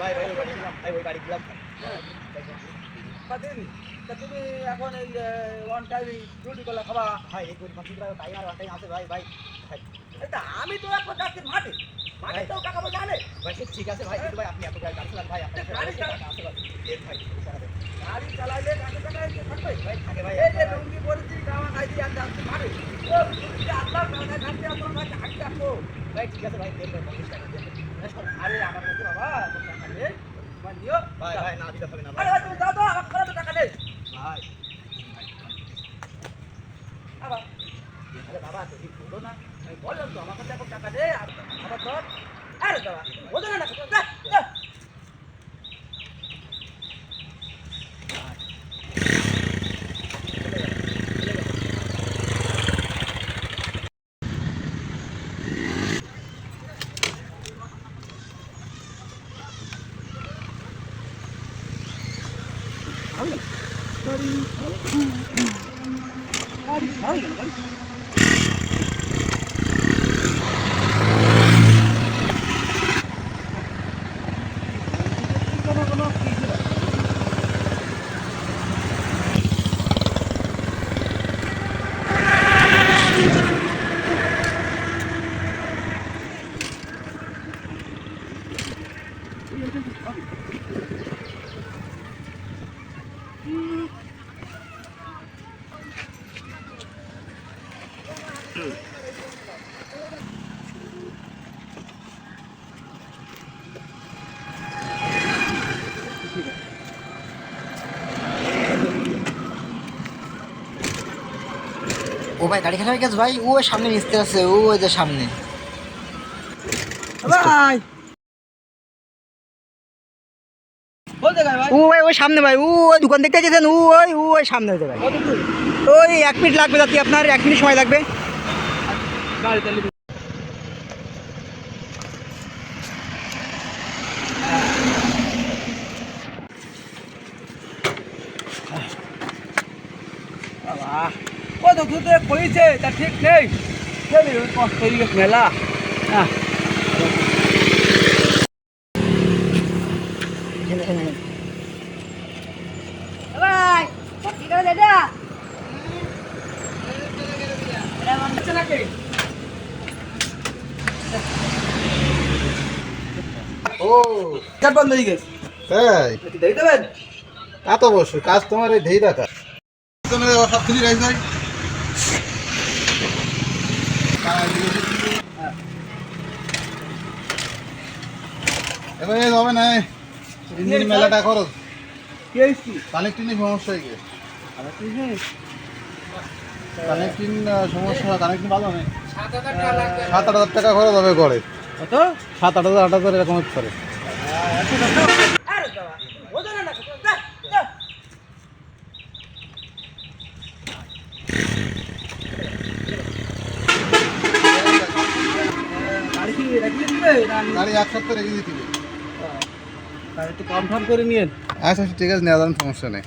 ভাই ভাই ভাই ওই কদিন তা তুমি এখন এই ওয়ান টাইম রুটি কলা খাবা ভাই এই টাইম আছে ভাই ভাই আমি তো যাচ্ছি মাঠে তো আনে ভাই ঠিক আছে ভাই কিন্তু ভাই আপনি এত গাড়ি চালান ভাই আপনি গাড়ি চালা- ভাই দেন ভাই চালাবেন। গাড়ি চালাইলে টাকা টাকা এসে থাকবে? ভাই থাকে ভাই এই যে লুঙ্গি পরেছি খাওয়া খাইছি আর যাচ্ছি ও আল্লাহ ভাই ঠিক আছে ভাই দেন ভাই পঞ্চাশ টাকা দেন। আরে আমার কাছে বাবা টাকা তোমার নিও। ভাই ভাই না দিতে হবে না আরে ভাই ভাই তুমি দাও তো আমার ঘরে টাকা নেই। ভাই। আবার। আরে বাবা তুমি বলো না বললাম তো আমার কাছে এখন টাকা নেই আর あるから踊らなくてもだ。あれあれあれあれ ও ভাই গাড়ি খারাপ গেছে ভাই। ও সামনে মিস্ত্রি আছে ও ওই যে সামনে। ভাই। ও ভাই ওই সামনে ভাই ও ওই দোকান দেখতে গেছেন? ও ওই ও ওই সামনে হয়েছে ভাই। ওই এক মিনিট লাগবে যাতে আপনার এক মিনিট সময় লাগবে। গাড়ি কত কইছে তা ঠিক নেই। মেলা। হ্যাঁ বন্ধ গেছে। তাই দেবেন তা তো অবশ্যই কাজ তোমার এই ঢেই রাখা সব কিছু ভাই এবার এই হবে না ইঞ্জিন মেলাটা খরচ কি হয়েছি কানেক্টিংয়ে সমস্যা হয়ে গেছে কানেক্টিং সমস্যা কানেক্টিং ভালো নেই। সাত আট হাজার টাকা খরচ হবে করে কত? সাত আট হাজার আট হাজার এরকম করে আরে বাবা বোঝো না যা যা। গাড়ি কি রেখে দিতে। একটু কনফার্ম করে নিন আচ্ছা, আচ্ছা ঠিক আছে নেওয়া সমস্যা নেই।